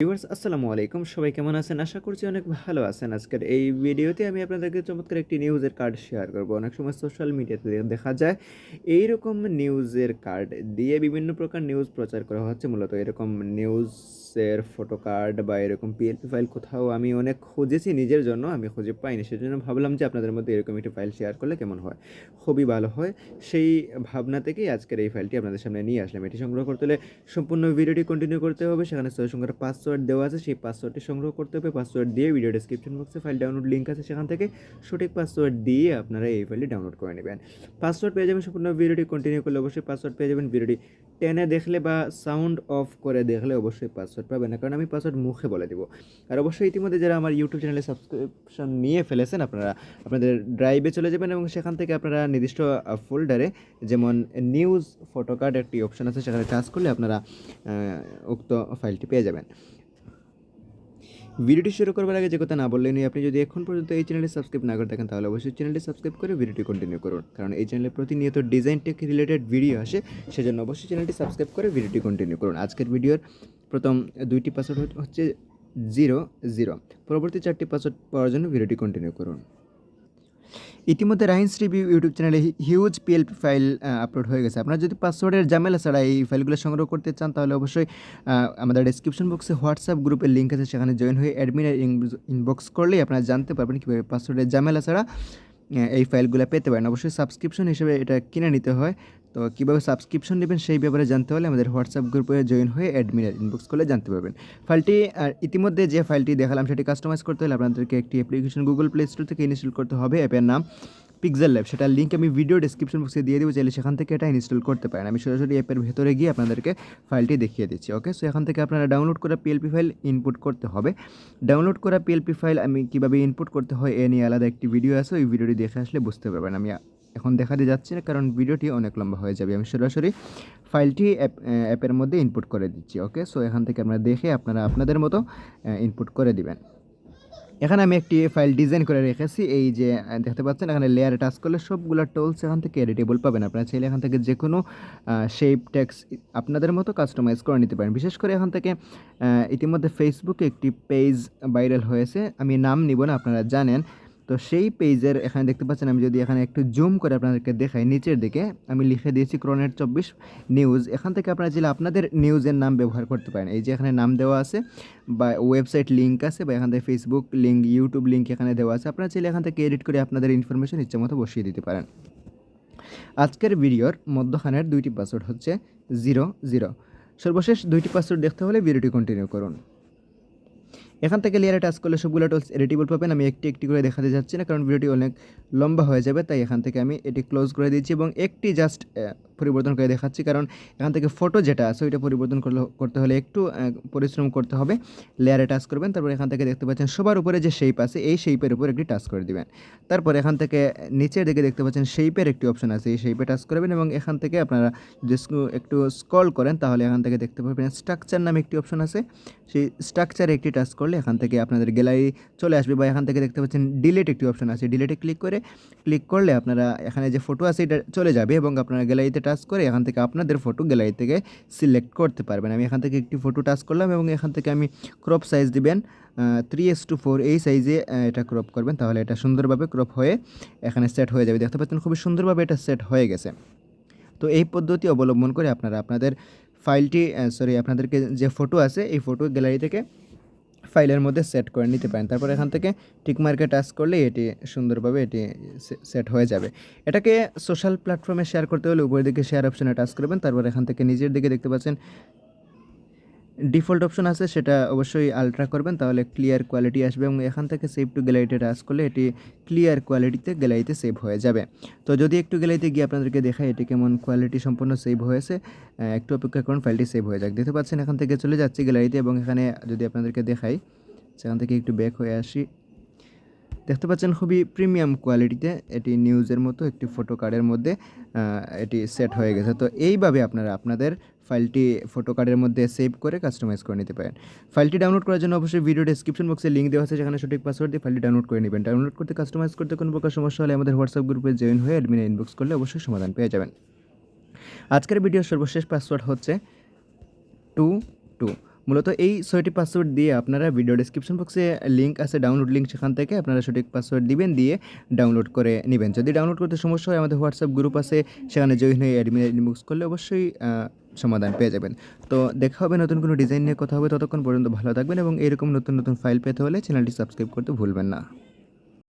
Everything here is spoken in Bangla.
ভিউয়ার্স, আসসালামু আলাইকুম। সবাই কেমন আছেন? আশা করছি অনেক ভালো আছেন। আজকের এই ভিডিওতে আমি আপনাদেরকে চমৎকার একটি নিউজের কার্ড শেয়ার করব। অনেক সময় সোশ্যাল মিডিয়াতে দেখা যায় এই রকম নিউজের কার্ড দিয়ে বিভিন্ন প্রকার নিউজ প্রচার করা হচ্ছে। মূলত এরকম নিউজের ফটো কার্ড বা এরকম পিএলপি ফাইল কোথাও আমি অনেক খুঁজেছি নিজের জন্য, আমি খুঁজে পাইনি। সেজন্য ভাবলাম যে আপনাদের মধ্যে এরকম একটি ফাইল শেয়ার করলে কেমন হয়? খুবই ভালো হয়। সেই ভাবনা থেকেই আজকের এই ফাইলটি আপনাদের সামনে নিয়ে আসলাম। এটি সংগ্রহ করতে হলে সম্পূর্ণ ভিডিওটি কন্টিনিউ করতে হবে। সেখানে ছয় সংখ্যার পাসওয়ার্ড দেওয়া আছে। সেই পাসওয়ার্ডটি সংগ্রহ করতে হবে। পাসওয়ার্ড দিয়ে ভিডিও ডেসক্রিপশন বক্সে ফাইল ডাউনলোড লিঙ্ক আছে সেখান থেকে। সঠিক পাসওয়ার্ড দিয়ে আপনারা এই ফাইলটি ডাউনলোড করে নেবেন। পাসওয়ার্ড পেয়ে যাবেন সম্পূর্ণ ভিডিওটি কন্টিনিউ করলে অবশ্যই পাসওয়ার্ড পেয়ে যাবেন। ভিডিওটি টেনে দেখলে বা সাউন্ড অফ করে দেখলে অবশ্যই পাসওয়ার্ড পাবেন না, কারণ আমি পাসওয়ার্ড মুখে বলে দিব। আর অবশ্যই ইতিমধ্যে যারা আমার ইউটিউব চ্যানেলে সাবস্ক্রিপশন নিয়ে ফেলেছেন, আপনারা আপনাদের ড্রাইভে চলে যাবেন এবং সেখান থেকে আপনারা নির্দিষ্ট ফোল্ডারে যেমন নিউজ ফটো কার্ড একটি অপশন আছে, সেখানে টাচ করলে আপনারা উক্ত ফাইলটি পেয়ে যাবেন। ভিডিওটি শুরু করবার আগে যে কথা না বললেন আপনি যদি এখন পর্যন্ত এই চ্যানেলে সাবস্ক্রাইব না করে থাকেন, তাহলে অবশ্যই চ্যানেলটি সাবস্ক্রাইব করে ভিডিওটি কন্টিনিউ করুন। কারণ এই চ্যানেলে প্রতিনিয়ত ডিজাইন টেক রিলেটেড ভিডিও আসে, সেজন্য অবশ্যই চ্যানেলটি সাবস্ক্রাইব করে ভিডিওটি কন্টিনিউ করুন। আজকের ভিডিওর প্রথম দুইটি পাসওয়ার্ড হচ্ছে জিরো জিরো পরবর্তী চারটি পাসওয়ার্ড পাওয়ার জন্য ভিডিওটি কন্টিনিউ করুন। ইতিমধ্যে রাইন্স রিভিউ ইউটিউব চ্যানেলে হিউজ পিএলপি ফাইল আপলোড হয়ে গেছে। আপনারা যদি পাসওয়ার্ডের ঝামেলা ছাড়া এই ফাইলগুলো সংগ্রহ করতে চান, তাহলে অবশ্যই আমাদের ডিসক্রিপশন বক্সে হোয়াটসঅ্যাপ গ্রুপের লিঙ্ক আছে। সেখানে জয়েন হয়ে অ্যাডমিনের ইনবক্স করলেই আপনারা জানতে পারবেন কীভাবে পাসওয়ার্ডের ঝামেলা ছাড়া এই ফাইলগুলো পেতে পারেন। অবশ্যই সাবস্ক্রিপশন হিসেবে এটা কিনে নিতে হয়। তো কীভাবে সাবস্ক্রিপশন নেবেন সেই ব্যাপারে জানতে হলে আমাদের হোয়াটসঅ্যাপ গ্রুপে জয়েন হয়ে অ্যাডমিনের ইনবক্স করলে জানতে পারবেন। ফাইলটি, আর ইতিমধ্যে যে ফাইলটি দেখালাম সেটি কাস্টমাইজ করতে হলে আপনাদেরকে একটি অ্যাপ্লিকেশন গুগল প্লে স্টোর থেকে ইনস্টল করতে হবে। অ্যাপের নাম পিক্সেল ল্যাব সেটার লিঙ্ক আমি ভিডিও ডিসক্রিপশন বক্সে দিয়ে দেবো, চাইলে সেখান থেকে এটা ইনস্টল করতে পারেন। আমি সরাসরি অ্যাপের ভেতরে গিয়ে আপনাদেরকে ফাইলটি দেখিয়ে দিচ্ছি ওকে সো এখান থেকে আপনারা ডাউনলোড করা পিএলপি ফাইল ইনপুট করতে হবে। ডাউনলোড করা পিএলপি ফাইল আমি কীভাবে ইনপুট করতে হয়, এ নিয়ে আলাদা একটি ভিডিও আছে, ওই ভিডিওটি দেখে আসলে বুঝতে পারবেন। আমি এখন দেখাতে যাচ্ছি না, কারণ ভিডিওটি অনেক লম্বা হয়ে যাবে। আমি সরাসরি ফাইলটি অ্যাপ অ্যাপের মধ্যে ইনপুট করে দিচ্ছি ওকে সো এখান থেকে আপনারা দেখে আপনারা আপনাদের মতো ইনপুট করে দিবেন। এখানে আমি একটি ফাইল ডিজাইন করে রেখেছি, এই যে দেখতে পাচ্ছেন, এখানে লেয়ারে টাচ করলে সবগুলো টোলস এখান থেকে এডিটেবল পাবেন। আপনারা চাইলে এখান থেকে যে কোনো শেপ ট্যাক্স আপনাদের মতো কাস্টমাইজ করে নিতে পারেন। বিশেষ করে এখান থেকে ইতিমধ্যে ফেসবুকে একটি পেজ ভাইরাল হয়েছে, আমি নাম নিব না, আপনারা জানেন। তো সেই পেজের এখানে দেখতে পাচ্ছেন, আমি যদি এখানে একটু জুম করে আপনাদেরকে দেখাই, নিচের দিকে আমি লিখে দিয়েছি ক্রোনেট চব্বিশ নিউজ এখান থেকে আপনারা চাইলে আপনাদের নিউজের নাম ব্যবহার করতে পারেন। এই যে এখানে নাম দেওয়া আছে বা ওয়েবসাইট লিঙ্ক আছে বা এখান থেকে ফেসবুক লিঙ্ক ইউটিউব লিঙ্ক এখানে দেওয়া আছে, আপনারা চাইলে এখান থেকে এডিট করে আপনাদের ইনফরমেশন ইচ্ছে মতো বসিয়ে দিতে পারেন। আজকের ভিডিওর মধ্যখানের দুইটি পাসওয়ার্ড হচ্ছে জিরো জিরো সর্বশেষ দুইটি পাসওয়ার্ড দেখতে হলে ভিডিওটি কন্টিনিউ করুন। এখান থেকে লেয়ারে টাচ করলে সবগুলো টুলস এডিটেবল পাবেন। আমি একটি একটি করে দেখাতে যাচ্ছি না, কারণ ভিডিওটি অনেক লম্বা হয়ে যাবে, তাই এখান থেকে আমি এটি ক্লোজ করে দিয়েছি এবং একটি জাস্ট পরিবর্তন করে দেখাচ্ছি, কারণ এখান থেকে ফটো যেটা আছে, ওইটা পরিবর্তন করতে হলে একটু পরিশ্রম করতে হবে। লেয়ারে টাচ করবেন, তারপর এখান থেকে দেখতে পাচ্ছেন সবার উপরে যে শেপ আছে, এই শেপের উপর একটি টাচ করে দিবেন। তারপর এখান থেকে নিচের দিকে দেখতে পাচ্ছেন শেপের একটি অপশন আছে, এই শেপে টাচ করবেন এবং এখান থেকে আপনারা যদি একটু স্ক্রল করেন, তাহলে এখান থেকে দেখতে পাবেন স্ট্রাকচার নামে একটি অপশন আছে। সেই স্ট্রাকচারে একটি টাচ করলে এখান থেকে আপনাদের গ্যালারি চলে আসবে বা এখান থেকে দেখতে পাচ্ছেন ডিলেট একটি অপশন আছে। ডিলেটে ক্লিক করে ক্লিক করলে আপনারা এখানে যে ফটো আছে, এটা চলে যাবে এবং আপনারা গ্যালারিতে টাচ করে এখান থেকে আপনাদের ফটো গ্যালারি থেকে সিলেক্ট করতে পারবেন। আমি এখান থেকে একটি ফটো টাচ করলাম এবং এখান থেকে আমি ক্রপ সাইজ দিবেন থ্রি এস টু ফোর এই সাইজে এটা ক্রপ করবেন। তাহলে এটা সুন্দরভাবে ক্রপ হয়ে এখানে সেট হয়ে যাবে। দেখতে পাচ্ছেন খুবই সুন্দরভাবে এটা সেট হয়ে গেছে। তো এই পদ্ধতি অবলম্বন করে আপনারা আপনাদের ফাইলটি সরি আপনাদেরকে যে ফটো আছে, এই ফটো গ্যালারি থেকে ফাইলের মধ্যে সেট করে নিতে পারেন। তারপর এখান থেকে টিক টিকমার্কে টাচ করলে এটি সুন্দরভাবে এটি সেট হয়ে যাবে। এটাকে সোশ্যাল প্ল্যাটফর্মে শেয়ার করতে হলে উপরের দিকে শেয়ার অপশনে টাচ করবেন। তারপর এখান থেকে নিজের দিকে দেখতে পাচ্ছেন ডিফল্ট অপশন আছে, সেটা অবশ্যই আলট্রা করবেন, তাহলে ক্লিয়ার কোয়ালিটি আসবে এবং এখান থেকে সেভ টু গ্যালারিতে টাচ করলে এটি ক্লিয়ার কোয়ালিটিতে গ্যালারিতে সেভ হয়ে যাবে। তো যদি একটু গ্যালারিতে গিয়ে আপনাদেরকে দেখাই এটি কেমন কোয়ালিটি সম্পূর্ণ সেভ হয়েছে একটু অপেক্ষা করুন ফাইলটি সেভ হয়ে যাক। দেখতে পাচ্ছেন এখান থেকে চলে যাচ্ছি গ্যালারিতে এবং এখানে যদি আপনাদেরকে দেখাই, সেখান থেকে একটু ব্যাক হয়ে আসি। দেখতে পাচ্ছেন খুবই প্রিমিয়াম কোয়ালিটিতে এটি নিউজের মতো, একটি ফটো কার্ডের মধ্যে এটি সেট হয়ে গেছে। তো এইভাবে আপনারা আপনাদের ফাইলটি ফটো কার্ডের মধ্যে সেভ করে কাস্টমাইজ করে নিতে পারেন। ফাইলটি ডাউনলোড করার জন্য অবশ্যই ভিডিও ডেসক্রিপশন বক্সে লিঙ্ক দেওয়া আছে, যেখানে সঠিক পাসওয়ার্ড দিয়ে ফাইলটি ডাউনলোড করে নেবেন। ডাউনলোড করতে কাস্টমাইজ করতে কোনো প্রকার সমস্যা হলে আমাদের হোয়াটসঅ্যাপ গ্রুপে জয়েন হয়ে অ্যাডমিনে ইনবক্স করলে অবশ্যই সমাধান পেয়ে যাবেন। আজকের ভিডিওর সর্বশেষ পাসওয়ার্ড হচ্ছে টু টু মূলত এই ছয়টি পাসওয়ার্ড দিয়ে আপনারা ভিডিও ডিসক্রিপশন বক্সে লিঙ্ক আছে ডাউনলোড লিঙ্ক সেখান থেকে আপনারা সঠিক পাসওয়ার্ড দিবেন, দিয়ে ডাউনলোড করে নেবেন। যদি ডাউনলোড করতে সমস্যা হয়, আমাদের হোয়াটসঅ্যাপ গ্রুপ আছে, সেখানে জয়েন হয়ে অ্যাডমিন ইনবক্স করলে অবশ্যই সমাধান পেয়ে যাবেন। তো দেখা হবে নতুন কোনো ডিজাইন নিয়ে কথা হবে, ততক্ষণ পর্যন্ত ভালো থাকবেন এবং এরকম নতুন নতুন ফাইল পেতে হলে চ্যানেলটি সাবস্ক্রাইব করতে ভুলবেন না।